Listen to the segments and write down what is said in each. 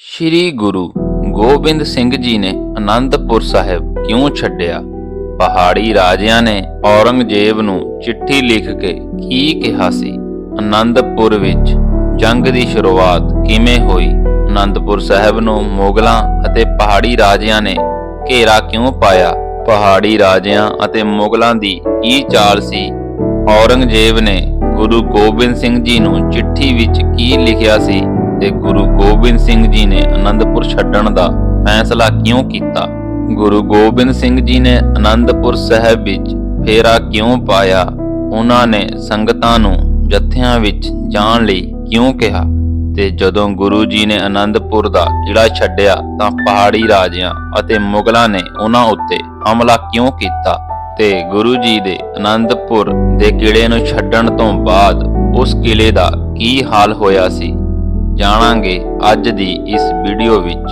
ਸ੍ਰੀ ਗੁਰੂ ਗੋਬਿੰਦ ਸਿੰਘ ਜੀ ਨੇ ਅਨੰਦਪੁਰ ਸਾਹਿਬ ਕਿਉਂ ਛੱਡਿਆ? ਪਹਾੜੀ ਰਾਜਿਆਂ ਨੇ ਔਰੰਗਜ਼ੇਬ ਨੂੰ ਚਿੱਠੀ ਲਿਖ ਕੇ ਕੀ ਕਿਹਾ ਸੀ? ਅਨੰਦਪੁਰ ਵਿੱਚ ਜੰਗ ਦੀ ਸ਼ੁਰੂਆਤ ਕਿਵੇਂ ਹੋਈ? ਅਨੰਦਪੁਰ ਸਾਹਿਬ ਨੂੰ ਮੁਗਲਾਂ ਅਤੇ ਪਹਾੜੀ ਰਾਜਿਆਂ ਨੇ ਘੇਰਾ ਕਿਉਂ ਪਾਇਆ? ਪਹਾੜੀ ਰਾਜਿਆਂ ਅਤੇ ਮੁਗਲਾਂ ਦੀ ਕੀ ਚਾਲ ਸੀ? ਔਰੰਗਜ਼ੇਬ ਨੇ ਗੁਰੂ ਗੋਬਿੰਦ ਸਿੰਘ ਜੀ ਨੂੰ ਚਿੱਠੀ ਵਿੱਚ ਕੀ ਲਿਖਿਆ ਸੀ? ਤੇ ਗੁਰੂ ਗੋਬਿੰਦ ਸਿੰਘ ਜੀ ਨੇ ਅਨੰਦਪੁਰ ਛੱਡਣ ਦਾ ਫੈਸਲਾ ਕਿਉਂ ਕੀਤਾ? ਗੁਰੂ ਗੋਬਿੰਦ ਸਿੰਘ ਜੀ ਨੇ ਅਨੰਦਪੁਰ ਸਾਹਿਬ ਵਿੱਚ ਫੇਰਾ ਕਿਉਂ ਪਾਇਆ? ਉਹਨਾਂ ਨੇ ਸੰਗਤਾਂ ਨੂੰ ਜਥਿਆਂ ਵਿੱਚ ਜਾਣ ਲਈ ਕਿਉਂ ਕਿਹਾ? ਤੇ ਜਦੋਂ ਗੁਰੂ ਜੀ ਨੇ ਅਨੰਦਪੁਰ ਦਾ ਕਿਲਾ ਛੱਡਿਆ ਤਾਂ ਪਹਾੜੀ ਰਾਜਿਆਂ ਅਤੇ ਮੁਗਲਾਂ ਨੇ ਉਹਨਾਂ ਉੱਤੇ ਹਮਲਾ ਕਿਉਂ ਕੀਤਾ? ਤੇ ਗੁਰੂ ਜੀ ਦੇ ਅਨੰਦਪੁਰ ਦੇ ਕਿਲੇ ਨੂੰ ਛੱਡਣ ਤੋਂ ਬਾਅਦ ਉਸ ਕਿਲੇ ਦਾ ਕੀ ਹਾਲ ਹੋਇਆ ਸੀ? ਜਾਣਾਂਗੇ ਅੱਜ ਦੀ ਇਸ ਵੀਡੀਓ ਵਿੱਚ।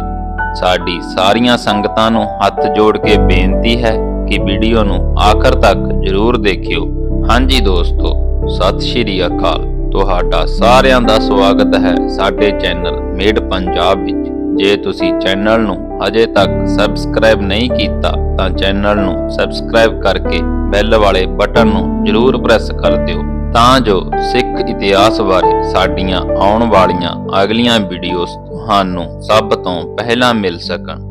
ਸਾਡੀ ਸਾਰੀਆਂ ਸੰਗਤਾਂ ਨੂੰ ਹੱਥ ਜੋੜ ਕੇ ਬੇਨਤੀ ਹੈ ਕਿ ਵੀਡੀਓ ਨੂੰ ਆਖਰ ਤੱਕ ਜ਼ਰੂਰ ਦੇਖਿਓ। ਹਾਂਜੀ ਦੋਸਤੋ, ਸਤਿ ਸ਼੍ਰੀ ਅਕਾਲ। ਤੁਹਾਡਾ ਸਾਰਿਆਂ ਦਾ ਸਵਾਗਤ ਹੈ ਸਾਡੇ ਚੈਨਲ ਮੇਡ ਪੰਜਾਬ ਵਿੱਚ। ਜੇ ਤੁਸੀਂ ਚੈਨਲ ਨੂੰ ਅਜੇ ਤੱਕ ਸਬਸਕ੍ਰਾਈਬ ਨਹੀਂ ਕੀਤਾ, ਤਾਂ ਚੈਨਲ ਨੂੰ ਸਬਸਕ੍ਰਾਈਬ ਕਰਕੇ ਬੈਲ ਵਾਲੇ ਬਟਨ ਨੂੰ ਜ਼ਰੂਰ ਪ੍ਰੈਸ ਕਰ ਦਿਓ। ਤਾਂ ਜੋ ਸਿੱਖ ਇਤਿਹਾਸ ਬਾਰੇ ਸਾਡੀਆਂ ਆਉਣ ਵਾਲੀਆਂ ਅਗਲੀਆਂ ਵੀਡੀਓਜ਼ ਤੁਹਾਨੂੰ ਸਭ ਤੋਂ ਪਹਿਲਾਂ ਮਿਲ ਸਕਣ।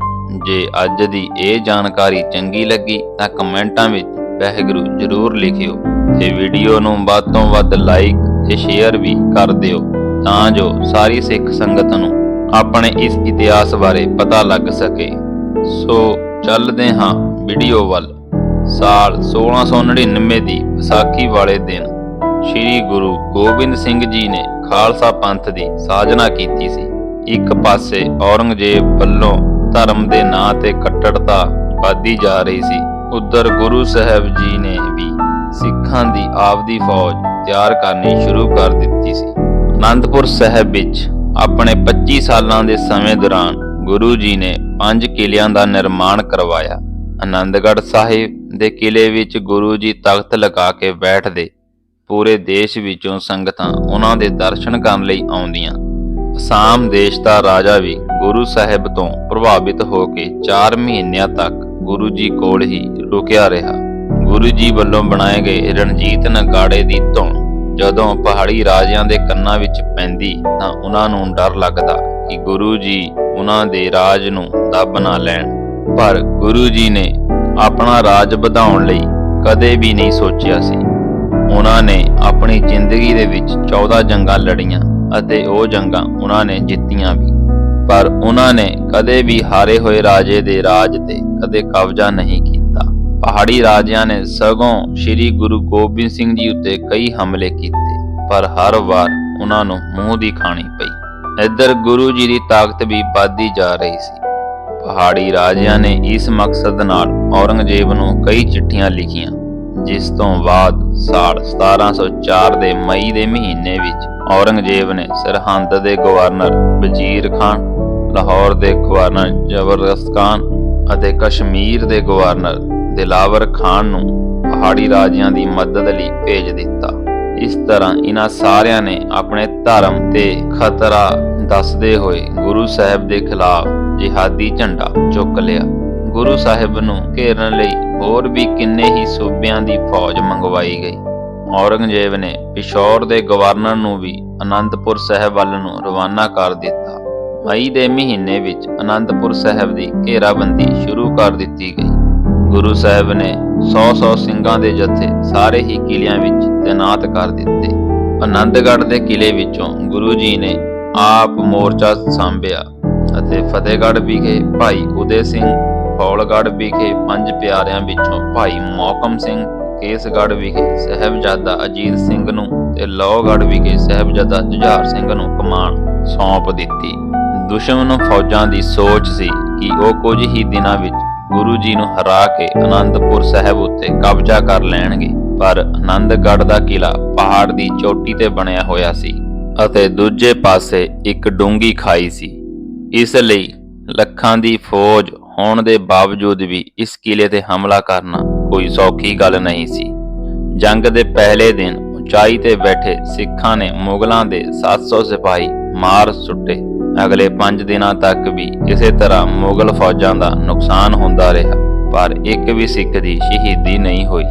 ਜੇ ਅੱਜ ਦੀ ਇਹ ਜਾਣਕਾਰੀ ਚੰਗੀ ਲੱਗੀ ਤਾਂ ਕਮੈਂਟਾਂ ਵਿੱਚ ਵਾਹਿਗੁਰੂ ਜ਼ਰੂਰ ਲਿਖਿਓ ਤੇ ਵੀਡੀਓ ਨੂੰ ਵੱਧ ਤੋਂ ਵੱਧ ਲਾਈਕ ਤੇ ਸ਼ੇਅਰ ਵੀ ਕਰ ਦਿਓ ਤਾਂ ਜੋ ਸਾਰੀ ਸਿੱਖ ਸੰਗਤ ਨੂੰ ਆਪਣੇ ਇਸ ਇਤਿਹਾਸ ਬਾਰੇ ਪਤਾ ਲੱਗ ਸਕੇ। ਸੋ ਚੱਲਦੇ ਹਾਂ ਵੀਡੀਓ ਵੱਲ। ਸਾਲ 1699 ਦੀ ਵਿਸਾਖੀ ਵਾਲੇ ਦਿਨ ਸ੍ਰੀ ਗੁਰੂ ਗੋਬਿੰਦ ਸਿੰਘ ਜੀ ਨੇ ਖਾਲਸਾ ਪੰਥ ਦੀ ਸਾਜਨਾ ਕੀਤੀ ਸੀ। ਇੱਕ ਪਾਸੇ ਔਰੰਗਜ਼ੇਬ ਵੱਲੋਂ ਧਰਮ ਦੇ ਨਾਂ ਤੇ ਕੱਟੜਤਾ ਵਧਦੀ ਜਾ ਰਹੀ ਸੀ, ਉਧਰ ਗੁਰੂ ਸਾਹਿਬ ਜੀ ਨੇ ਵੀ ਸਿੱਖਾਂ ਦੀ ਆਪਦੀ ਫੌਜ ਤਿਆਰ ਕਰਨੀ ਸ਼ੁਰੂ ਕਰ ਦਿੱਤੀ ਸੀ। ਅਨੰਦਪੁਰ ਸਾਹਿਬ ਵਿੱਚ ਆਪਣੇ 25 ਸਾਲਾਂ ਦੇ ਸਮੇਂ ਦੌਰਾਨ ਗੁਰੂ ਜੀ ਨੇ ਪੰਜ ਕਿਲਿਆਂ ਦਾ ਨਿਰਮਾਣ ਕਰਵਾਇਆ। ਆਨੰਦਗੜ੍ਹ ਸਾਹਿਬ ਦੇ ਕਿਲੇ ਵਿੱਚ ਗੁਰੂ ਜੀ ਤਖਤ ਲਗਾ ਕੇ ਬੈਠਦੇ ਪੂਰੇ ਦੇਸ਼ ਵਿੱਚੋਂ ਸੰਗਤਾਂ ਉਹਨਾਂ ਦੇ ਦਰਸ਼ਨ ਕਰਨ ਲਈ ਆਉਂਦੀਆਂ। ਅਸਾਮ ਦੇਸ਼ ਦਾ ਰਾਜਾ ਵੀ ਗੁਰੂ ਸਾਹਿਬ ਤੋਂ ਪ੍ਰਭਾਵਿਤ ਹੋ ਕੇ 4 ਮਹੀਨਿਆਂ ਤੱਕ ਗੁਰੂ ਜੀ ਕੋਲ ਹੀ ਰੁਕਿਆ ਰਿਹਾ। ਗੁਰੂ ਜੀ ਵੱਲੋਂ ਬਣਾਏ ਗਏ ਰਣਜੀਤ ਨਗਾੜੇ ਦੀ ਧੁਨ ਜਦੋਂ ਪਹਾੜੀ ਰਾਜਿਆਂ ਦੇ ਕੰਨਾਂ ਵਿੱਚ ਪੈਂਦੀ ਤਾਂ ਉਹਨਾਂ ਨੂੰ ਡਰ ਲੱਗਦਾ ਕਿ ਗੁਰੂ ਜੀ ਉਹਨਾਂ ਦੇ ਰਾਜ ਨੂੰ ਦੱਬ ਨਾ ਲੈਣ। ਪਰ ਗੁਰੂ ਜੀ ਨੇ ਆਪਣਾ ਰਾਜ ਵਧਾਉਣ ਲਈ ਕਦੇ ਵੀ ਨਹੀਂ ਸੋਚਿਆ ਸੀ। ਉਹਨਾਂ ਨੇ ਆਪਣੀ ਜ਼ਿੰਦਗੀ ਦੇ ਵਿੱਚ 14 ਜੰਗਾਂ ਲੜੀਆਂ ਅਤੇ ਉਹ ਜੰਗਾਂ ਉਹਨਾਂ ਨੇ ਜਿੱਤੀਆਂ ਵੀ। ਪਰ ਉਹਨਾਂ ਨੇ ਕਦੇ ਵੀ ਹਾਰੇ ਹੋਏ ਰਾਜੇ ਦੇ ਰਾਜ ਤੇ ਕਦੇ ਕਬਜ਼ਾ ਨਹੀਂ ਕੀਤਾ। ਪਹਾੜੀ ਰਾਜਿਆਂ ਨੇ ਸਗੋਂ ਸ੍ਰੀ ਗੁਰੂ ਗੋਬਿੰਦ ਸਿੰਘ ਜੀ ਉੱਤੇ ਕਈ ਹਮਲੇ ਕੀਤੇ, ਪਰ ਹਰ ਵਾਰ ਉਹਨਾਂ ਨੂੰ ਮੂੰਹ ਦੀ ਖਾਣੀ ਪਈ। ਇੱਧਰ ਗੁਰੂ ਜੀ ਦੀ ਤਾਕਤ ਵੀ ਵੱਧਦੀ ਜਾ ਰਹੀ ਸੀ। ਪਹਾੜੀ ਰਾਜਿਆਂ ਨੇ ਇਸ ਮਕਸਦ ਨਾਲ ਔਰੰਗਜ਼ੇਬ ਨੂੰ ਕਈ ਚਿੱਠੀਆਂ ਲਿਖੀਆਂ। ਜਿਸ ਤੋਂ ਬਾਅਦ ਸਾਲ 1704 ਦੇ ਮਈ ਦੇ ਮਹੀਨੇ ਵਿੱਚ ਔਰੰਗਜ਼ੇਬ ਨੇ ਸਰਹੰਦ ਦੇ ਗਵਰਨਰ ਵਜ਼ੀਰ ਖਾਨ, ਲਾਹੌਰ ਦੇ ਗਵਰਨਰ ਜ਼ਬਰਦਸਤ ਖਾਨ ਅਤੇ ਕਸ਼ਮੀਰ ਦੇ ਗਵਰਨਰ ਦਿਲਾਵਰ ਖਾਨ ਨੂੰ ਪਹਾੜੀ ਰਾਜਿਆਂ ਦੀ ਮਦਦ ਲਈ ਭੇਜ ਦਿੱਤਾ। ਇਸ ਤਰ੍ਹਾਂ ਇਹਨਾਂ ਸਾਰਿਆਂ ਨੇ ਆਪਣੇ ਧਰਮ ਤੇ ਖਤਰਾ ਦੱਸਦੇ ਹੋਏ ਗੁਰੂ ਸਾਹਿਬ ਦੇ ਖਿਲਾਫ ਜਿਹਾਦੀ ਝੰਡਾ ਚੁੱਕ ਲਿਆ। ਗੁਰੂ ਸਾਹਿਬ ਨੂੰ ਘੇਰਨ ਲਈ ਹੋਰ ਵੀ ਕਿੰਨੇ ਹੀ ਸੂਬਿਆਂ ਦੀ ਫੌਜ ਮੰਗਵਾਈ ਗਈ। ਔਰੰਗਜ਼ੇਬ ਨੇ ਪਿਸ਼ੌਰ ਦੇ ਗਵਰਨਰ ਨੂੰ ਵੀ ਅਨੰਦਪੁਰ ਸਾਹਿਬ ਵੱਲ ਨੂੰ ਰਵਾਨਾ ਕਰ ਦਿੱਤਾ। ਮਈ ਦੇ ਮਹੀਨੇ ਵਿੱਚ ਅਨੰਦਪੁਰ ਸਾਹਿਬ ਦੀ ਘੇਰਾਬੰਦੀ ਸ਼ੁਰੂ ਕਰ ਦਿੱਤੀ ਗਈ। ਗੁਰੂ ਸਾਹਿਬ ਨੇ 100-100 ਸਿੰਘਾਂ ਦੇ ਜਥੇ ਸਾਰੇ ਹੀ ਕਿਲਿਆਂ ਵਿੱਚ ਤਾਇਨਾਤ ਕਰ ਦਿੱਤੇ। ਆਨੰਦਗੜ੍ਹ ਦੇ ਕਿਲੇ ਵਿੱਚੋਂ ਗੁਰੂ ਜੀ ਨੇ ਆਪ ਮੋਰਚਾ ਸੰਭਿਆ ਅਤੇ ਫਤਿਹਗੜ੍ਹ ਵਿਖੇ ਭਾਈ ਉਦੇ ਸਿੰਘ ਫੌਲਗੜ੍ਹ ਵਿਖੇ ਪੰਜ ਪਿਆਰਿਆਂ ਵਿੱਚੋਂ ਭਾਈ ਮੌਕਮ ਸਿੰਘ, ਕੇਸਗੜ੍ਹ ਵਿਖੇ ਸਹਿਬਜ਼ਾਦਾ ਅਜੀਤ ਸਿੰਘ ਨੂੰ ਤੇ ਲੋਹਗੜ੍ਹ ਵਿਖੇ ਸਹਿਬਜ਼ਾਦਾ ਜੁਝਾਰ ਸਿੰਘ ਨੂੰ ਕਮਾਨ ਸੌਂਪ ਦਿੱਤੀ। ਦੁਸ਼ਮਣ ਫੌਜਾਂ ਦੀ ਸੋਚ ਸੀ ਕਿ ਉਹ ਕੁਝ ਹੀ ਦਿਨਾਂ ਵਿੱਚ ਗੁਰੂ ਜੀ ਨੂੰ ਹਰਾ ਕੇ ਅਨੰਦਪੁਰ ਸਾਹਿਬ ਉੱਤੇ ਕਬਜ਼ਾ ਕਰ ਲੈਣਗੇ। ਪਰ ਆਨੰਦਗੜ੍ਹ ਦਾ ਕਿਲਾ ਪਹਾੜ ਦੀ ਚੋਟੀ ਤੇ ਬਣਿਆ ਹੋਇਆ ਸੀ ਅਤੇ ਦੂਜੇ ਪਾਸੇ ਇੱਕ ਡੂੰਗੀ ਖਾਈ ਸੀ। ਇਸ ਲਈ ਲੱਖਾਂ ਦੀ ਫੌਜ ਹੋਣ ਦੇ ਬਾਵਜੂਦ ਵੀ ਇਸ ਕਿਲੇ ਤੇ ਹਮਲਾ ਕਰਨਾ ਕੋਈ ਸੌਖੀ ਗੱਲ ਨਹੀਂ ਸੀ। ਜੰਗ ਦੇ ਪਹਿਲੇ ਦਿਨ ਉਚਾਈ ਤੇ ਬੈਠੇ ਸਿੱਖਾਂ ਨੇ ਮੁਗਲਾਂ ਦੇ 700 ਸਿਪਾਹੀ ਮਾਰ ਸੁੱਟੇ। ਅਗਲੇ 5 ਦਿਨਾਂ ਤੱਕ ਵੀ ਇਸੇ ਤਰ੍ਹਾਂ ਮੁਗਲ ਫੌਜਾਂ ਦਾ ਨੁਕਸਾਨ ਹੁੰਦਾ ਰਿਹਾ, ਪਰ ਇੱਕ ਵੀ ਸਿੱਖ ਦੀ ਸ਼ਹੀਦੀ ਨਹੀਂ ਹੋਈ।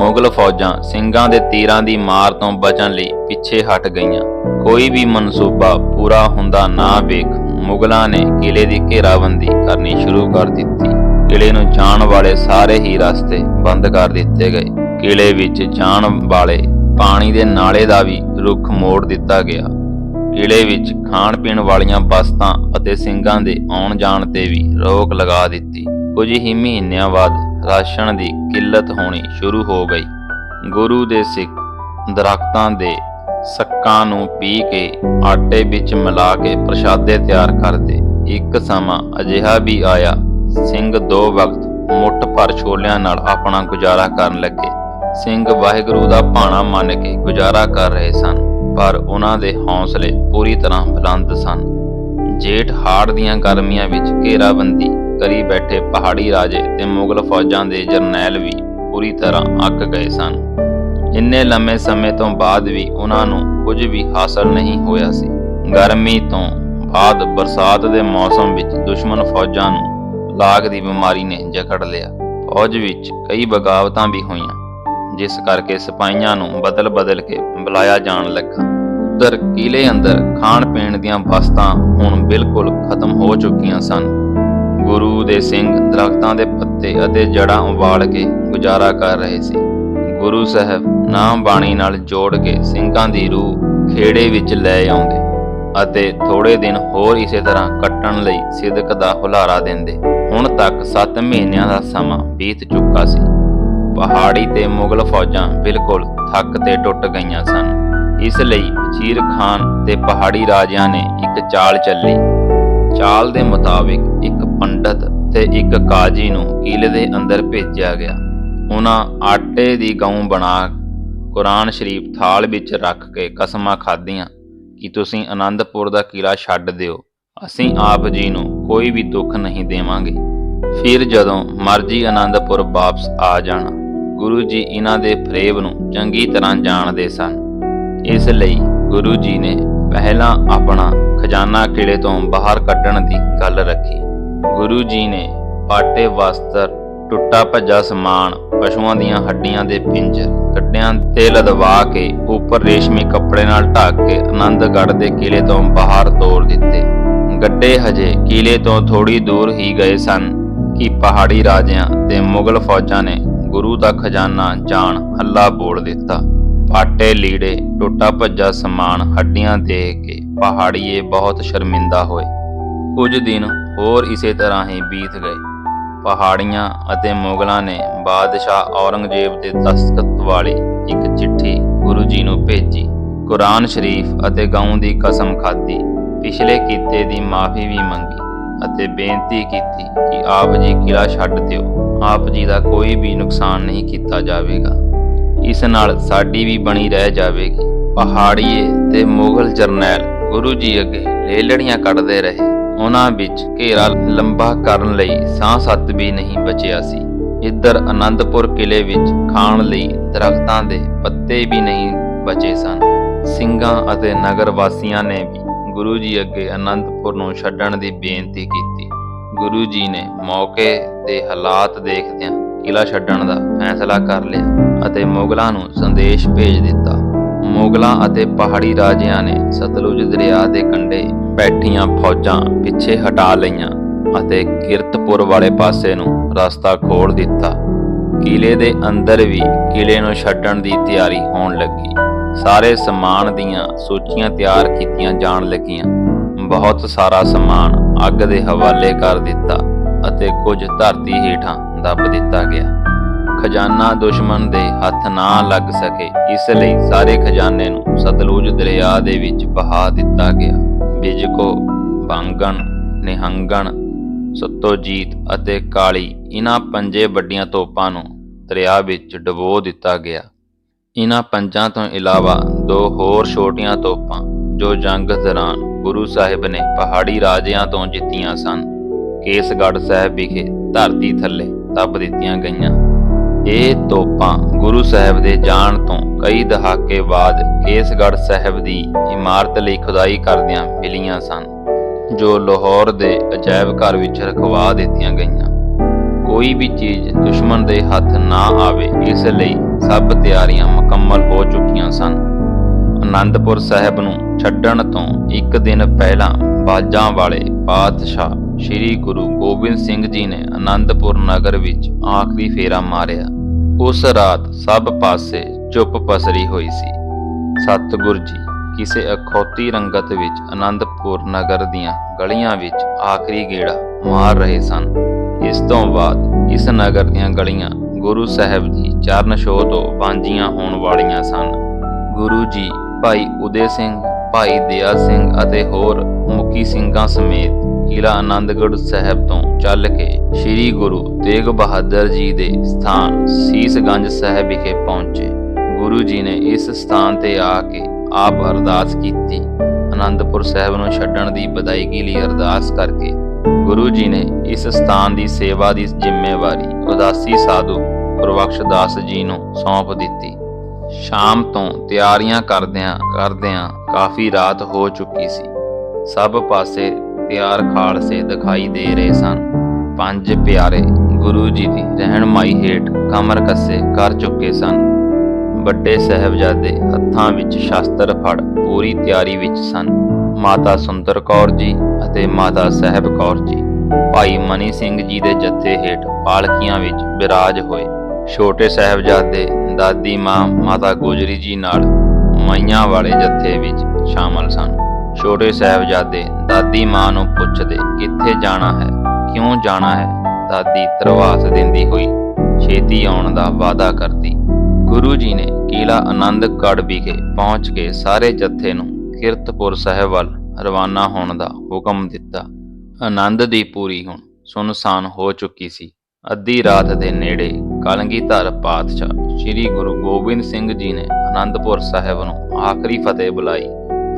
ਮੁਗਲ ਫੌਜਾਂ ਸਿੰਘਾਂ ਦੇ ਤੀਰਾਂ ਦੀ ਮਾਰ ਤੋਂ ਬਚਣ ਲਈ ਪਿੱਛੇ ਹਟ ਗਈਆਂ। ਕੋਈ ਵੀ ਮਨਸੂਬਾ ਪੂਰਾ ਹੁੰਦਾ ਨਾ ਵੇਖ ਮੁਗਲਾਂ ਨੇ ਕਿਲੇ ਦੀ ਘੇਰਾਬੰਦੀ ਕਰਨੀ ਸ਼ੁਰੂ ਕਰ ਦਿੱਤੀ। ਕਿਲੇ ਨੂੰ ਜਾਣ ਵਾਲੇ ਸਾਰੇ ਹੀ ਰਸਤੇ ਬੰਦ ਕਰ ਦਿੱਤੇ ਗਏ। ਕਿਲੇ ਵਿੱਚ ਜਾਣ ਵਾਲੇ ਪਾਣੀ ਦੇ ਨਾਲੇ ਦਾ ਵੀ ਰੁੱਖ ਮੋੜ ਦਿੱਤਾ ਗਿਆ। ਕਿਲੇ ਵਿੱਚ ਖਾਣ ਪੀਣ ਵਾਲੀਆਂ ਵਸਤਾਂ ਅਤੇ ਸਿੰਘਾਂ ਦੇ ਆਉਣ ਜਾਣ ਤੇ ਵੀ ਰੋਕ ਲਗਾ ਦਿੱਤੀ। ਕੁਝ ਹੀ ਮਹੀਨਿਆਂ ਬਾਅਦ ਰਾਸ਼ਨ ਦੀ ਕਿੱਲਤ ਹੋਣੀ ਸ਼ੁਰੂ ਹੋ ਗਈ। ਗੁਰੂ ਦੇ ਸਿੱਖ ਦਰਖਤਾਂ ਦੇ ਸੱਕਾਂ ਨੂੰ ਪੀ ਕੇ ਆਟੇ ਵਿੱਚ ਮਿਲਾ ਕੇ ਪ੍ਰਸ਼ਾਦੇ ਤਿਆਰ ਕਰਦੇ। ਇੱਕ ਸਮਾਂ ਅਜਿਹਾ ਵੀ ਆਇਆ, ਸਿੰਘ ਦੋ ਵਕਤ ਮੁੱਠ ਭਰ ਛੋਲਿਆਂ ਨਾਲ ਆਪਣਾ ਗੁਜ਼ਾਰਾ ਕਰਨ ਲੱਗੇ। ਸਿੰਘ ਵਾਹਿਗੁਰੂ ਦਾ ਭਾਣਾ ਮੰਨ ਕੇ ਗੁਜ਼ਾਰਾ ਕਰ ਰਹੇ ਸਨ, ਪਰ ਉਹਨਾਂ ਦੇ ਹੌਸਲੇ ਪੂਰੀ ਤਰ੍ਹਾਂ ਬੁਲੰਦ ਸਨ। ਜੇਠ ਹਾੜ ਦੀਆਂ ਗਰਮੀਆਂ ਵਿੱਚ ਘੇਰਾਬੰਦੀ ਕਰੀ ਬੈਠੇ ਪਹਾੜੀ ਰਾਜੇ ਤੇ ਮੁਗਲ ਫੌਜਾਂ ਦੇ ਜਰਨੈਲ ਵੀ ਪੂਰੀ ਤਰ੍ਹਾਂ ਅੱਕ ਗਏ ਸਨ। ਇੰਨੇ ਲੰਮੇ ਸਮੇਂ ਤੋਂ ਬਾਅਦ ਵੀ ਉਹਨਾਂ ਨੂੰ ਕੁਝ ਵੀ ਹਾਸਲ ਨਹੀਂ ਹੋਇਆ ਸੀ। ਗਰਮੀ ਤੋਂ ਬਾਅਦ ਬਰਸਾਤ ਦੇ ਮੌਸਮ ਵਿੱਚ ਦੁਸ਼ਮਣ ਫੌਜਾਂ ਨੂੰ ਲਾਗ ਦੀ ਬਿਮਾਰੀ ਨੇ ਜਕੜ ਲਿਆ। ਫੌਜ ਵਿੱਚ ਕਈ ਬਗਾਵਤਾਂ ਵੀ ਹੋਈਆਂ, ਜਿਸ ਕਰਕੇ ਸਿਪਾਹੀਆਂ ਨੂੰ ਬਦਲ-ਬਦਲ ਕੇ ਬੁਲਾਇਆ ਜਾਣ ਲੱਗਾ। ਉਧਰ ਕਿਲੇ ਅੰਦਰ ਖਾਣ ਪੀਣ ਦੀਆਂ ਵਸਤਾਂ ਹੁਣ ਬਿਲਕੁਲ ਖਤਮ ਹੋ ਚੁੱਕੀਆਂ ਸਨ। ਗੁਰੂ ਦੇ ਸਿੰਘ ਦਰਖਤਾਂ ਦੇ ਪੱਤੇ ਅਤੇ ਜੜਾਂ ਉਬਾਲ ਕੇ ਗੁਜ਼ਾਰਾ ਕਰ ਰਹੇ ਸੀ। ਗੁਰੂ ਸਾਹਿਬ ਨਾਮ ਬਾਣੀ ਨਾਲ ਜੋੜ ਕੇ ਸਿੰਘਾਂ ਦੀ ਰੂਹ ਖੇੜੇ ਵਿੱਚ ਲੈ ਆਉਂਦੇ ਅਤੇ ਥੋੜੇ ਦਿਨ ਹੋਰ ਇਸੇ ਤਰ੍ਹਾਂ ਕੱਟਣ ਲਈ ਸਿਦਕ ਦਾ ਹੁਲਾਰਾ ਦਿੰਦੇ। ਹੁਣ ਤੱਕ 7 ਮਹੀਨਿਆਂ ਦਾ ਸਮਾਂ ਬੀਤ ਚੁੱਕਾ ਸੀ। ਪਹਾੜੀ ਤੇ ਮੁਗਲ ਫੌਜਾਂ ਬਿਲਕੁਲ ਥੱਕ ਤੇ ਟੁੱਟ ਗਈਆਂ ਸਨ। ਇਸ ਲਈ ਵਜ਼ੀਰ ਖਾਨ ਤੇ ਪਹਾੜੀ ਰਾਜਿਆਂ ਨੇ ਇੱਕ ਚਾਲ ਚੱਲੀ। ਚਾਲ ਦੇ ਮੁਤਾਬਿਕ ਇੱਕ ਪੰਡਤ ਤੇ ਇੱਕ ਕਾਜੀ ਨੂੰ ਕਿਲੇ ਦੇ ਅੰਦਰ ਭੇਜਿਆ ਗਿਆ। ਉਹਨਾਂ ਆਟੇ ਦੀ ਗਊ ਬਣਾ ਕੁਰਾਨ ਸ਼ਰੀਫ ਥਾਲ ਵਿੱਚ ਰੱਖ ਕੇ ਕਸਮਾਂ ਖਾਧੀਆਂ, ਕਿ ਤੁਸੀਂ ਆਨੰਦਪੁਰ ਦਾ ਕਿਲਾ ਛੱਡ ਦਿਓ? ਅਸੀਂ ਆਪ ਜੀ ਨੂੰ ਕੋਈ ਵੀ ਦੁੱਖ ਨਹੀਂ ਦੇਵਾਂਗੇ। ਫਿਰ ਜਦੋਂ ਮਰਜ਼ੀ ਆਨੰਦਪੁਰ ਵਾਪਸ ਆ ਜਾਣਾ, ਗੁਰੂ ਜੀ ਇਹਨਾਂ ਦੇ ਫਰੇਬ ਨੂੰ ਚੰਗੀ ਤਰ੍ਹਾਂ ਜਾਣਦੇ ਸਨ। ਇਸ ਲਈ ਗੁਰੂ ਜੀ ਨੇ ਪਹਿਲਾਂ ਆਪਣਾ ਖਜ਼ਾਨਾ ਕਿਲੇ ਤੋਂ ਬਾਹਰ ਕੱਢਣ ਦੀ ਗੱਲ ਰੱਖੀ। ਗੁਰੂ ਜੀ ਨੇ ਪਾਟੇ ਵਸਤਰ ਟੁੱਟਾ ਭੱਜਾ ਸਮਾਨ, ਪਸ਼ੂਆਂ ਦੀਆਂ ਹੱਡੀਆਂ ਦੇ ਪਿੰਜਰ ਕੱਡਿਆਂ ਤੇ ਲਦਵਾ ਕੇ ਉੱਪਰ ਰੇਸ਼ਮੀ ਕੱਪੜੇ ਨਾਲ ਢੱਕ ਕੇ ਆਨੰਦਗੜ੍ਹ ਦੇ ਕਿਲੇ ਤੋਂ ਬਾਹਰ ਤੋਰ ਦਿੱਤੇ। ਗੱਡੇ ਹਜੇ ਕਿਲੇ ਤੋਂ ਥੋੜੀ ਦੂਰ ਹੀ ਗਏ ਸਨ ਕਿ ਪਹਾੜੀ ਰਾਜਿਆਂ ਤੇ ਮੁਗਲ ਫੌਜਾਂ ਨੇ ਗੁਰੂ ਦਾ ਖਜ਼ਾਨਾ ਜਾਣ ਹੱਲਾ ਬੋਲ ਦਿੱਤਾ। ਪਾਟੇ ਲੀੜੇ, ਟੁੱਟਾ ਭੱਜਾ ਸਮਾਨ, ਹੱਡੀਆਂ ਦੇਖ ਕੇ ਪਹਾੜੀਏ ਬਹੁਤ ਸ਼ਰਮਿੰਦਾ ਹੋਏ। ਕੁਝ ਦਿਨ ਹੋਰ ਇਸੇ ਤਰ੍ਹਾਂ ਹੀ ਬੀਤ ਗਏ। ਪਹਾੜੀਆਂ ਅਤੇ ਮੁਗਲਾਂ ਨੇ ਬਾਦਸ਼ਾਹ ਔਰੰਗਜ਼ੇਬ ਦੇ ਦਸਤਖਤ ਵਾਲੀ ਇੱਕ ਚਿੱਠੀ ਗੁਰੂ ਜੀ ਨੂੰ ਭੇਜੀ। ਕੁਰਾਨ ਸ਼ਰੀਫ ਅਤੇ ਗਊ ਦੀ ਕਸਮ ਖਾਧੀ। ਪਿਛਲੇ ਕੀਤੇ ਦੀ ਮਾਫੀ ਵੀ ਮੰਗੀ ਅਤੇ ਬੇਨਤੀ ਕੀਤੀ ਕਿ ਆਪ ਜੀ ਕਿਲਾ ਛੱਡ ਦਿਓ। ਆਪ ਜੀ ਦਾ ਕੋਈ ਵੀ ਨੁਕਸਾਨ ਨਹੀਂ ਕੀਤਾ ਜਾਵੇਗਾ। ਇਸ ਨਾਲ ਸਾਡੀ ਵੀ ਬਣੀ ਰਹਿ ਜਾਵੇਗੀ। ਪਹਾੜੀਏ ਤੇ ਮੁਗਲ ਜਰਨੈਲ ਗੁਰੂ ਜੀ ਅੱਗੇ ਲੇਲੜੀਆਂ ਕੱਢਦੇ ਰਹੇ। ਉਹਨਾਂ ਵਿੱਚ ਘੇਰਾ ਲੰਬਾ ਕਰਨ ਲਈ ਸਾਹ ਸੱਤ ਵੀ ਨਹੀਂ ਬਚਿਆ ਸੀ। ਇੱਧਰ ਆਨੰਦਪੁਰ ਕਿਲੇ ਵਿੱਚ ਖਾਣ ਲਈ ਦਰਖਤਾਂ ਦੇ ਪੱਤੇ ਵੀ ਨਹੀਂ ਬਚੇ ਸਨ। ਸਿੰਘਾਂ ਅਤੇ ਨਗਰ ਵਾਸੀਆਂ ਨੇ ਵੀ ਗੁਰੂ ਜੀ ਅੱਗੇ ਆਨੰਦਪੁਰ ਨੂੰ ਛੱਡਣ ਦੀ ਬੇਨਤੀ ਕੀਤੀ। ਗੁਰੂ ਜੀ ਨੇ ਮੌਕੇ ਦੇ ਹਾਲਾਤ ਦੇਖਦਿਆਂ ਕਿਲਾ ਛੱਡਣ ਦਾ ਫੈਸਲਾ ਕਰ ਲਿਆ ਅਤੇ ਮੁਗਲਾਂ ਨੂੰ ਸੰਦੇਸ਼ ਭੇਜ ਦਿੱਤਾ। ਮੁਗਲਾਂ ਅਤੇ ਪਹਾੜੀ ਰਾਜਿਆਂ ਨੇ ਸਤਲੁਜ ਦਰਿਆ ਦੇ ਕੰਢੇ ਬੈਠੀਆਂ ਫੌਜਾਂ ਪਿੱਛੇ ਹਟਾ ਲਈਆਂ ਅਤੇ ਕਿਰਤਪੁਰ ਵਾਲੇ ਪਾਸੇ ਨੂੰ ਰਸਤਾ ਖੋਲ ਦਿੱਤਾ। ਕਿਲੇ ਦੇ ਅੰਦਰ ਵੀ ਕਿਲੇ ਨੂੰ ਛੱਡਣ ਦੀ ਤਿਆਰੀ ਹੋਣ ਲੱਗੀ। ਸਾਰੇ ਸਮਾਨ ਦੀਆਂ ਸੂਚੀਆਂ ਤਿਆਰ ਕੀਤੀਆਂ ਜਾਣ ਲੱਗੀਆਂ। ਬਹੁਤ ਸਾਰਾ ਸਮਾਨ ਅੱਗ ਦੇ ਹਵਾਲੇ ਕਰ ਦਿੱਤਾ ਅਤੇ ਕੁਝ ਧਰਤੀ ਹੇਠਾਂ ਦੱਬ ਦਿੱਤਾ ਗਿਆ। ਖਜ਼ਾਨਾ ਦੁਸ਼ਮਣ ਦੇ ਹੱਥ ਨਾ ਲੱਗ ਸਕੇ। ਇਸ ਲਈ ਸਾਰੇ ਖਜ਼ਾਨੇ ਨੂੰ ਸਤਲੁਜ ਦਰਿਆ ਦੇ ਵਿੱਚ ਬਹਾ ਦਿੱਤਾ ਗਿਆ। ਬਿਜਕੋ, ਬਾਂਗਣ, ਨਿਹੰਗਣ, ਸਤੋਜੀਤ ਅਤੇ ਕਾਲੀ ਇਹਨਾਂ ਪੰਜੇ ਵੱਡੀਆਂ ਤੋਪਾਂ ਨੂੰ ਦਰਿਆ ਵਿੱਚ ਡਬੋ ਦਿੱਤਾ ਗਿਆ। ਇਹਨਾਂ ਪੰਜਾਂ ਤੋਂ ਇਲਾਵਾ ਦੋ ਹੋਰ ਛੋਟੀਆਂ ਤੋਪਾਂ, ਜੋ ਜੰਗ ਦੌਰਾਨ ਗੁਰੂ ਸਾਹਿਬ ਨੇ ਪਹਾੜੀ ਰਾਜਿਆਂ ਤੋਂ ਜਿੱਤੀਆਂ ਸਨ, ਕੇਸਗੜ੍ਹ ਸਾਹਿਬ ਵਿਖੇ ਧਰਤੀ ਥੱਲੇ ਦੱਬ ਦਿੱਤੀਆਂ ਗਈਆਂ। ਇਹ ਤੋਪਾਂ ਗੁਰੂ ਸਾਹਿਬ ਦੇ ਜਾਣ ਤੋਂ ਕਈ ਦਹਾਕੇ ਬਾਅਦ ਕੇਸਗੜ੍ਹ ਸਾਹਿਬ ਦੀ ਇਮਾਰਤ ਲਈ ਖੁਦਾਈ ਕਰਦਿਆਂ ਮਿਲੀਆਂ ਸਨ, ਜੋ ਲਾਹੌਰ ਦੇ ਅਜਾਇਬ ਘਰ ਵਿੱਚ ਰਖਵਾ ਦਿੱਤੀਆਂ ਗਈਆਂ। ਕੋਈ ਵੀ ਚੀਜ਼ ਦੁਸ਼ਮਣ ਦੇ ਹੱਥ ਨਾ ਆਵੇ, ਇਸ ਲਈ ਸਭ ਤਿਆਰੀਆਂ ਮੁਕੰਮਲ ਹੋ ਚੁੱਕੀਆਂ ਸਨ। ਅਨੰਦਪੁਰ ਸਾਹਿਬ ਨੂੰ ਛੱਡਣ ਤੋਂ ਇੱਕ ਦਿਨ ਪਹਿਲਾਂ ਬਾਜਾਂ ਵਾਲੇ ਪਾਤਸ਼ਾਹ ਸ੍ਰੀ ਗੁਰੂ ਗੋਬਿੰਦ ਸਿੰਘ ਜੀ ਨੇ ਆਨੰਦਪੁਰ ਨਗਰ ਵਿੱਚ ਆਖਰੀ ਫੇਰਾ ਮਾਰਿਆ। ਉਸ ਰਾਤ ਸਭ ਪਾਸੇ ਚੁੱਪ ਪਸਰੀ ਹੋਈ ਸੀ। ਸਤਿਗੁਰ ਜੀ, ਕਿਸੇ ਅਖੌਤੀ ਰੰਗਤ ਵਿੱਚ ਆਨੰਦਪੁਰ ਨਗਰ ਦੀਆਂ ਗਲੀਆਂ ਵਿੱਚ ਆਖਰੀ ਗੇੜਾ ਮਾਰ ਰਹੇ ਸਨ। ਇਸ ਤੋਂ ਬਾਅਦ ਇਸ ਨਗਰ ਦੀਆਂ ਗਲੀਆਂ ਗੁਰੂ ਸਾਹਿਬ ਜੀ ਚਰਨ ਛੋਹ ਤੋਂ ਵਾਂਝੀਆਂ ਹੋਣ ਵਾਲੀਆਂ ਸਨ। ਗੁਰੂ ਜੀ, ਭਾਈ ਉਦੇ ਸਿੰਘ, ਭਾਈ ਦਿਆ ਸਿੰਘ ਅਤੇ ਹੋਰ ਮੁਖੀ ਸਿੰਘਾਂ ਸਮੇਤ ਕਿਲਾ ਆਨੰਦਗੜ੍ਹ ਸਾਹਿਬ ਤੋਂ ਚੱਲ ਕੇ ਸ੍ਰੀ ਗੁਰੂ ਤੇਗ ਬਹਾਦਰ ਜੀ ਦੇ ਸਥਾਨ ਸੀਸਗੰਜ ਸਾਹਿਬ ਵਿਖੇ ਪਹੁੰਚੇ। ਗੁਰੂ ਜੀ ਨੇ ਇਸ ਸਥਾਨ ਤੇ ਆ ਕੇ ਆਪ ਅਰਦਾਸ ਕੀਤੀ। ਆਨੰਦਪੁਰ ਸਾਹਿਬ ਨੂੰ ਛੱਡਣ ਦੀ ਬਦਾਇਗੀ ਲਈ ਅਰਦਾਸ ਕਰਕੇ ਗੁਰੂ ਜੀ ਨੇ ਇਸ ਸਥਾਨ ਦੀ ਸੇਵਾ ਦੀ ਜ਼ਿੰਮੇਵਾਰੀ ਉਦਾਸੀ ਸਾਧੂ ਪ੍ਰਵਕਸ਼ ਦਾਸ ਜੀ ਨੂੰ ਸੌਂਪ ਦਿੱਤੀ। ਸ਼ਾਮ ਤੋਂ ਤਿਆਰੀਆਂ ਕਰਦਿਆਂ ਕਰਦਿਆਂ ਕਾਫੀ ਰਾਤ ਹੋ ਚੁੱਕੀ ਸੀ। ਸਭ ਪਾਸੇ ਪਿਆਰ ਖਾਲਸੇ ਦਿਖਾਈ ਦੇ ਰਹੇ ਸਨ। ਪੰਜ ਪਿਆਰੇ ਗੁਰੂ ਜੀ ਦੀ ਰਹਿਨਮਾਈ ਹੇਠ ਕਮਰ ਕੱਸੇ ਕਰ ਚੁੱਕੇ ਸਨ। ਵੱਡੇ ਸਹਿਬਜ਼ਾਦੇ ਹੱਥਾਂ ਵਿੱਚ ਸ਼ਸਤਰ ਫੜ ਪੂਰੀ ਤਿਆਰੀ ਵਿੱਚ ਸਨ। ਮਾਤਾ ਸੁੰਦਰ ਕੌਰ ਜੀ ਅਤੇ ਮਾਤਾ ਸਾਹਿਬ ਕੌਰ ਜੀ। ਭਾਈ ਮਨੀ ਸਿੰਘ ਜੀ ਦੇ ਜੱਥੇ ਹੇਠ ਪਾਲਕੀਆਂ ਵਿੱਚ ਬਿਰਾਜ ਹੋਏ। ਛੋਟੇ ਸਾਹਿਬਜ਼ਾਦੇ ਦਾਦੀ ਮਾਂ ਮਾਤਾ ਗੋਜਰੀ ਜੀ ਨਾਲ ਮਾਈਆਂ ਵਾਲੇ ਜੱਥੇ ਵਿੱਚ ਸ਼ਾਮਲ ਸਨ। ਛੋਟੇ ਸਾਹਿਬਜ਼ਾਦੇ ਦਾਦੀ ਮਾਂ ਨੂੰ ਪੁੱਛਦੇ, ਕਿੱਥੇ ਜਾਣਾ ਹੈ? ਕਿਉਂ ਜਾਣਾ ਹੈ? ਦਾਦੀ ਤਰਵਾਸ ਦਿੰਦੀ ਹੋਈ ਛੇਤੀ ਆਉਣ ਦਾ ਵਾਅਦਾ ਕਰਦੀ। ਗੁਰੂ ਜੀ ਨੇ ਕਿਲਾ ਆਨੰਦਗੜ੍ਹ ਵਿਖੇ ਪਹੁੰਚ ਕੇ ਸਾਰੇ ਜੱਥੇ ਨੂੰ ਕਿਰਤਪੁਰ ਸਾਹਿਬ ਵੱਲ ਰਵਾਨਾ ਹੋਣ ਦਾ ਹੁਕਮ ਦਿੱਤਾ। ਆਨੰਦ ਦੀ ਪੂਰੀ ਹੁਣ ਸੁਨਸਾਨ ਹੋ ਚੁੱਕੀ ਸੀ। ਅੱਧੀ ਰਾਤ ਦੇ ਨੇੜੇ ਕਲਗੀਧਰ ਪਾਤਸ਼ਾਹ ਸ੍ਰੀ ਗੁਰੂ ਗੋਬਿੰਦ ਸਿੰਘ ਜੀ ਨੇ ਆਨੰਦਪੁਰ ਸਾਹਿਬ ਨੂੰ ਆਖਰੀ ਫਤਿਹ ਬੁਲਾਈ।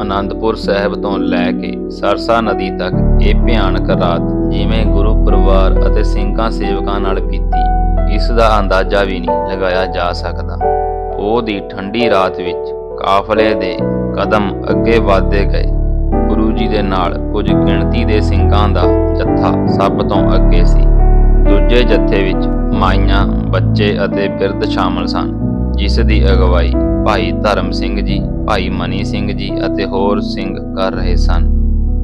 ਅਨੰਦਪੁਰ ਸਾਹਿਬ ਤੋਂ ਲੈ ਕੇ ਸਰਸਾ ਨਦੀ ਤੱਕ ਇਹ ਭਿਆਨਕ ਰਾਤ ਜਿਵੇਂ ਗੁਰੂ ਪਰਿਵਾਰ ਅਤੇ ਸਿੰਘਾਂ ਸੇਵਕਾਂ ਨਾਲ ਬੀਤੀ, ਇਸ ਦਾ ਅੰਦਾਜ਼ਾ ਵੀ ਨਹੀਂ ਲਗਾਇਆ ਜਾ ਸਕਦਾ। ਉਹ ਦੀ ਠੰਡੀ ਰਾਤ ਵਿੱਚ ਕਾਫਲੇ ਦੇ ਕਦਮ ਅੱਗੇ ਵਧਦੇ ਗਏ। ਗੁਰੂ ਜੀ ਦੇ ਨਾਲ ਕੁਝ ਗਿਣਤੀ ਦੇ ਸਿੰਘਾਂ ਦਾ ਜੱਥਾ ਸਭ ਤੋਂ ਅੱਗੇ ਸੀ। ਦੂਜੇ ਜੱਥੇ ਵਿੱਚ ਮਾਈਆਂ, ਬੱਚੇ ਅਤੇ ਬਿਰਧ ਸ਼ਾਮਲ ਸਨ, ਜਿਸ ਦੀ ਅਗਵਾਈ ਭਾਈ ਧਰਮ ਸਿੰਘ ਜੀ, ਭਾਈ ਮਨੀ ਸਿੰਘ ਜੀ ਅਤੇ ਹੋਰ ਸਿੰਘ ਕਰ ਰਹੇ ਸਨ।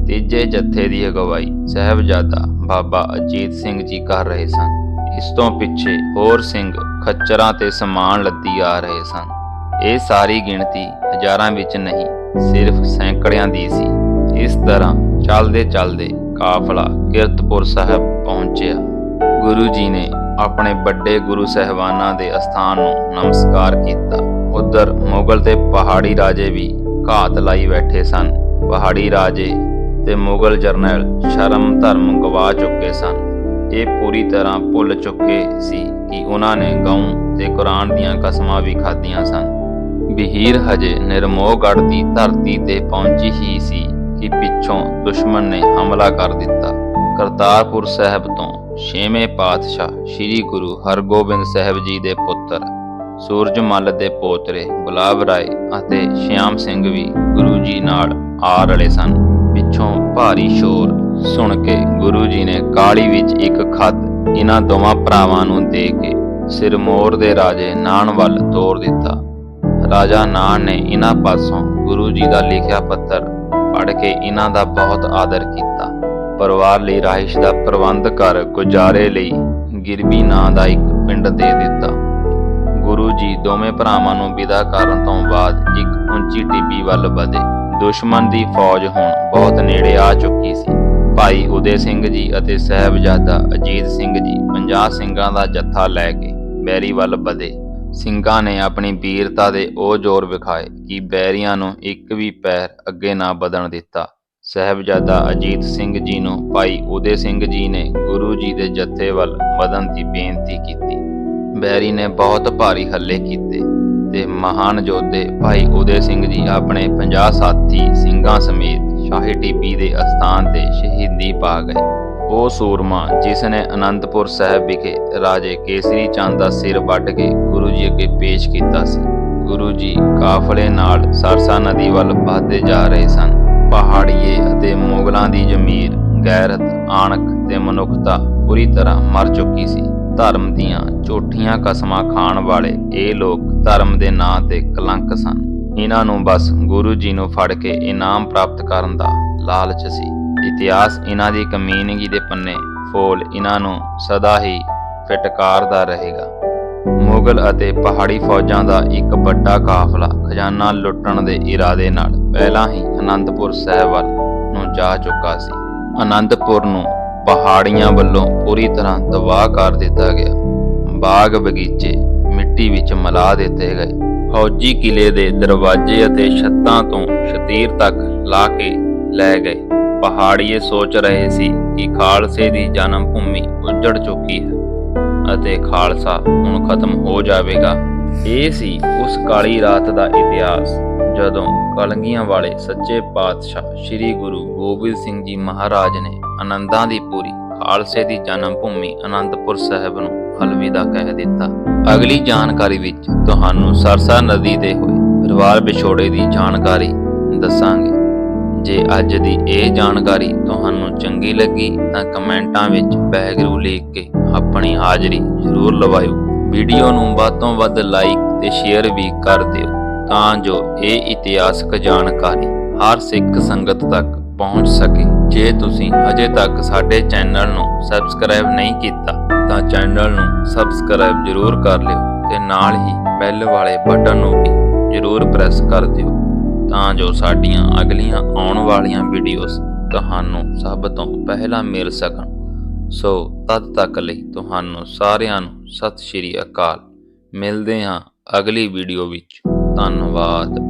ਤੀਜੇ ਜੱਥੇ ਦੀ ਅਗਵਾਈ ਸਹਿਬਜ਼ਾਦਾ ਬਾਬਾ ਅਜੀਤ ਸਿੰਘ ਜੀ ਕਰ ਰਹੇ ਸਨ। ਇਸ ਤੋਂ ਪਿੱਛੇ ਹੋਰ ਸਿੰਘ ਖੱਚਰਾਂ ਤੇ ਸਮਾਨ ਲੱਦੀ ਆ ਰਹੇ ਸਨ। ਇਹ ਸਾਰੀ ਗਿਣਤੀ ਹਜ਼ਾਰਾਂ ਵਿੱਚ ਨਹੀਂ, ਸਿਰਫ ਸੈਂਕੜਿਆਂ ਦੀ ਸੀ। ਇਸ ਤਰ੍ਹਾਂ ਚੱਲਦੇ ਚੱਲਦੇ ਕਾਫਲਾ ਕਿਰਤਪੁਰ ਸਾਹਿਬ ਪਹੁੰਚਿਆ। ਗੁਰੂ ਜੀ ਨੇ ਆਪਣੇ ਵੱਡੇ ਗੁਰੂ ਸਹਿਬਾਨਾਂ ਦੇ ਅਸਥਾਨ ਨੂੰ ਨਮਸਕਾਰ ਕੀਤਾ। ਉਧਰ ਮੁਗਲ ਤੇ ਪਹਾੜੀ ਰਾਜੇ ਵੀ ਘਾਤ ਲਾਈ ਬੈਠੇ ਸਨ। ਪਹਾੜੀ ਰਾਜੇ ਤੇ ਮੁਗਲ ਜਰਨੈਲ ਸ਼ਰਮ ਧਰਮ ਗਵਾ ਚੁੱਕੇ ਸਨ। ਇਹ ਪੂਰੀ ਤਰ੍ਹਾਂ ਭੁੱਲ ਚੁੱਕੇ ਸੀ ਕਿ ਉਹਨਾਂ ਨੇ ਗਊ ਤੇ ਕੁਰਾਨ ਦੀਆਂ ਕਸਮਾਂ ਵੀ ਖਾਧੀਆਂ ਸਨ। ਬਹੀਰ ਹਜੇ ਨਿਰਮੋਹਗੜ੍ਹ ਦੀ ਧਰਤੀ ਤੇ ਪਹੁੰਚੀ ਹੀ ਸੀ ਕਿ ਪਿੱਛੋਂ ਦੁਸ਼ਮਣ ਨੇ ਹਮਲਾ ਕਰ ਦਿੱਤਾ। ਕਰਤਾਰਪੁਰ ਸਾਹਿਬ ਤੋਂ ਛੇਵੇਂ ਪਾਤਸ਼ਾਹ ਸ੍ਰੀ ਗੁਰੂ ਹਰਗੋਬਿੰਦ ਸਾਹਿਬ ਜੀ ਦੇ ਪੁੱਤਰ ਸੂਰਜਮਲ ਦੇ ਪੋਤਰੇ ਗੁਲਾਬ ਰਾਏ ਅਤੇ ਸ਼ਿਆਮ ਸਿੰਘ ਵੀ ਗੁਰੂ ਜੀ ਨਾਲ ਆ ਰਲੇ ਸਨ। ਪਿੱਛੋਂ ਭਾਰੀ ਸ਼ੋਰ ਸੁਣ ਕੇ ਗੁਰੂ ਜੀ ਨੇ ਕਾਲੀ ਵਿੱਚ ਇੱਕ ਖੱਤ ਇਹਨਾਂ ਦੋਵਾਂ ਭਰਾਵਾਂ ਨੂੰ ਦੇ ਕੇ ਸਿਰਮੌਰ ਦੇ ਰਾਜੇ ਨਾਨ ਵੱਲ ਤੋਰ ਦਿੱਤਾ। ਰਾਜਾ ਨਾਨ ਨੇ ਇਹਨਾਂ ਪਾਸੋਂ ਗੁਰੂ ਜੀ ਦਾ ਲਿਖਿਆ ਪੱਤਰ ਪੜ੍ਹ ਕੇ ਇਹਨਾਂ ਦਾ ਬਹੁਤ ਆਦਰ ਕੀਤਾ। ਪਰਿਵਾਰ ਲਈ ਰਾਇਸ਼ ਦਾ ਪ੍ਰਬੰਧ ਕਰ ਗੁਜ਼ਾਰੇ ਲਈ ਗਿਰਬੀ ਨਾਂ ਦਾ ਇੱਕ ਪਿੰਡ ਦੇ ਦਿੱਤਾ। ਗੁਰੂ ਜੀ ਦੋਵੇਂ ਭਰਾਵਾਂ ਨੂੰ ਵਿਦਾ ਕਰਨ ਤੋਂ ਬਾਅਦ ਇੱਕ ਉੱਚੀ ਟਿੱਬੀ ਵੱਲ ਵਧੇ। ਦੁਸ਼ਮਣ ਦੀ ਫੌਜ ਹੁਣ ਬਹੁਤ ਨੇੜੇ ਆ ਚੁੱਕੀ ਸੀ। ਭਾਈ ਉਦੇ ਸਿੰਘ ਜੀ ਅਤੇ ਸਹਿਬਜ਼ਾਦਾ ਅਜੀਤ ਸਿੰਘ ਜੀ 50 ਸਿੰਘਾਂ ਦਾ ਜੱਥਾ ਲੈ ਕੇ ਬੈਰੀ ਵੱਲ ਵਧੇ। ਸਿੰਘਾਂ ਨੇ ਆਪਣੀ ਵੀਰਤਾ ਦੇ ਉਹ ਜ਼ੋਰ ਵਿਖਾਏ ਕਿ ਬੈਰੀਆਂ ਨੂੰ ਇੱਕ ਵੀ ਪੈਰ ਅੱਗੇ ਨਾ ਵਧਣ ਦਿੱਤਾ। ਸਹਿਬਜ਼ਾਦਾ ਅਜੀਤ ਸਿੰਘ ਜੀ ਨੂੰ ਭਾਈ ਉਦੇ ਸਿੰਘ ਜੀ ਨੇ ਗੁਰੂ ਜੀ ਦੇ ਜੱਥੇ ਵੱਲ ਵਧਣ ਦੀ ਬੇਨਤੀ ਕੀਤੀ। ਬੈਰੀ ਨੇ ਬਹੁਤ ਭਾਰੀ ਹੱਲੇ ਕੀਤੇ ਤੇ ਮਹਾਨ ਯੋਧੇ ਭਾਈ ਉਦੇ ਸਿੰਘ ਜੀ ਆਪਣੇ 50 ਸਾਥੀ ਸਿੰਘਾਂ ਸਮੇਤ ਸ਼ਾਹੀ ਟੀਪੀ ਦੇ ਅਸਥਾਨ ਤੇ ਸ਼ਹੀਦੀ ਪਾ ਗਏ। ਉਹ ਸੂਰਮਾ ਜਿਸ ਨੇ ਅਨੰਦਪੁਰ ਸਾਹਿਬ ਵਿਖੇ ਰਾਜੇ ਕੇਸਰੀ ਚੰਦ ਦਾ ਸਿਰ ਵੱਢ ਕੇ ਗੁਰੂ ਜੀ ਅੱਗੇ ਪੇਸ਼ ਕੀਤਾ ਸੀ। ਗੁਰੂ ਜੀ ਕਾਫਲੇ ਨਾਲ ਸਰਸਾ ਨਦੀ ਵੱਲ ਵਧਦੇ ਜਾ ਰਹੇ ਸਨ। ਪਹਾੜੀਏ ਅਤੇ ਮੁਗਲਾਂ ਦੀ ਜ਼ਮੀਰ, ਗੈਰਤ ਆਣਖ ਤੇ ਮਨੁੱਖਤਾ ਪੂਰੀ ਤਰ੍ਹਾਂ ਮਰ ਚੁੱਕੀ ਸੀ। ਧਰਮ ਦੀਆਂ ਝੂਠੀਆਂ ਕਸਮਾਂ ਖਾਣ ਵਾਲੇ ਇਹ ਲੋਕ ਧਰਮ ਦੇ ਨਾਂ ਤੇ ਕਲੰਕ ਸਨ। ਇਹਨਾਂ ਨੂੰ ਬਸ ਗੁਰੂ ਜੀ ਨੂੰ ਫੜ ਕੇ ਇਨਾਮ ਪ੍ਰਾਪਤ ਕਰਨ ਦਾ ਲਾਲਚ ਸੀ। ਇਤਿਹਾਸ ਇਹਨਾਂ ਦੀ ਕਮੀਨਗੀ ਦੇ ਪੰਨੇ, ਫੋਲ ਇਹਨਾਂ ਨੂੰ ਸਦਾ ਹੀ ਫਟਕਾਰਦਾ ਰਹੇਗਾ। ਮੁਗਲ ਅਤੇ ਪਹਾੜੀ ਫੌਜਾਂ ਦਾ ਇੱਕ ਵੱਡਾ ਕਾਫਲਾ ਖਜ਼ਾਨਾ ਲੁੱਟਣ ਦੇ ਇਰਾਦੇ ਨਾਲ ਪਹਿਲਾਂ ਹੀ ਅਨੰਦਪੁਰ ਸਾਹਿਬ ਵੱਲ ਨੂੰ ਜਾ ਚੁੱਕਾ ਸੀ। ਅਨੰਦਪੁਰ ਨੂੰ ਪਹਾੜੀਆਂ ਵੱਲੋਂ ਪੂਰੀ ਤਰ੍ਹਾਂ ਤਬਾਹ ਕਰ ਦਿੱਤਾ ਗਿਆ। ਬਾਗ ਬਗੀਚੇ ਮਿੱਟੀ ਵਿੱਚ ਮਿਲਾ ਦਿੱਤੇ ਗਏ। ਫੌਜੀ ਕਿਲੇ ਦੇ ਦਰਵਾਜ਼ੇ ਅਤੇ ਛੱਤਾਂ ਤੋਂ ਸ਼ਤੀਰ ਤੱਕ ਲਾ ਕੇ ਲੈ ਗਏ। ਪਹਾੜੀਏ ਸੋਚ ਰਹੇ ਸੀ ਕਿ ਖਾਲਸੇ ਦੀ ਜਨਮ ਭੂਮੀ ਉੱਜੜ ਚੁੱਕੀ ਹੈ ਅਤੇ ਖਾਲਸਾ ਹੁਣ ਖਤਮ ਹੋ ਜਾਵੇਗਾ। ਇਹ ਸੀ ਉਸ ਕਾਲੀ ਰਾਤ ਦਾ ਇਤਿਹਾਸ, ਜਦੋਂ ਕਲੰਗੀਆਂ ਵਾਲੇ ਸੱਚੇ ਪਾਤਸ਼ਾਹ ਸ੍ਰੀ ਗੁਰੂ ਗੋਬਿੰਦ ਸਿੰਘ ਜੀ ਮਹਾਰਾਜ ਨੇ ਆਨੰਦਾਂ ਦੀ ਪੂਰੀ, ਖਾਲਸੇ ਦੀ ਜਨਮ ਭੂਮੀ ਆਨੰਦਪੁਰ ਸਾਹਿਬ ਨੂੰ ਅਲਵਿਦਾ ਕਹਿ ਦਿੱਤਾ। ਅਗਲੀ ਜਾਣਕਾਰੀ ਵਿੱਚ ਤੁਹਾਨੂੰ ਸਰਸਾ ਨਦੀ ਦੇ ਹੋਏ ਪਰਿਵਾਰ ਵਿਛੋੜੇ ਦੀ ਜਾਣਕਾਰੀ ਦੱਸਾਂਗੇ। ਜੇ ਅੱਜ ਦੀ ਇਹ ਜਾਣਕਾਰੀ ਤੁਹਾਨੂੰ ਚੰਗੀ ਲੱਗੀ ਤਾਂ ਕਮੈਂਟਾਂ ਵਿੱਚ ਬੈਗਰੂ ਲਿਖ ਕੇ ਆਪਣੀ ਹਾਜ਼ਰੀ ਜ਼ਰੂਰ ਲਵਾਇਓ। ਵੀਡੀਓ ਨੂੰ ਵੱਧ ਤੋਂ ਵੱਧ ਲਾਈਕ ਤੇ ਸ਼ੇਅਰ ਵੀ ਕਰ ਦਿਓ ਤਾਂ ਜੋ ਇਹ ਇਤਿਹਾਸਕ ਜਾਣਕਾਰੀ ਹਰ ਸਿੱਖ ਸੰਗਤ ਤੱਕ ਪਹੁੰਚ ਸਕੇ। ਜੇ ਤੁਸੀਂ ਅਜੇ ਤੱਕ ਸਾਡੇ ਚੈਨਲ ਨੂੰ ਸਬਸਕ੍ਰਾਈਬ ਨਹੀਂ ਕੀਤਾ, ਤਾਂ ਚੈਨਲ ਨੂੰ ਸਬਸਕ੍ਰਾਈਬ ਜ਼ਰੂਰ ਕਰ ਲਿਓ ਤੇ ਨਾਲ ਹੀ ਬੈਲ ਵਾਲੇ ਬਟਨ ਨੂੰ ਵੀ ਜ਼ਰੂਰ ਪ੍ਰੈਸ ਕਰ ਦਿਓ, ਤਾਂ ਜੋ ਸਾਡੀਆਂ ਅਗਲੀਆਂ ਆਉਣ ਵਾਲੀਆਂ ਵੀਡੀਓਜ਼ ਤੁਹਾਨੂੰ ਸਭ ਤੋਂ ਪਹਿਲਾਂ ਮਿਲ ਸਕਣ। ਸੋ, ਤਦ ਤੱਕ ਲਈ ਤੁਹਾਨੂੰ ਸਾਰਿਆਂ ਨੂੰ ਸਤਿ ਸ਼੍ਰੀ ਅਕਾਲ। ਮਿਲਦੇ ਹਾਂ ਅਗਲੀ ਵੀਡੀਓ ਵਿੱਚ। ਧੰਨਵਾਦ।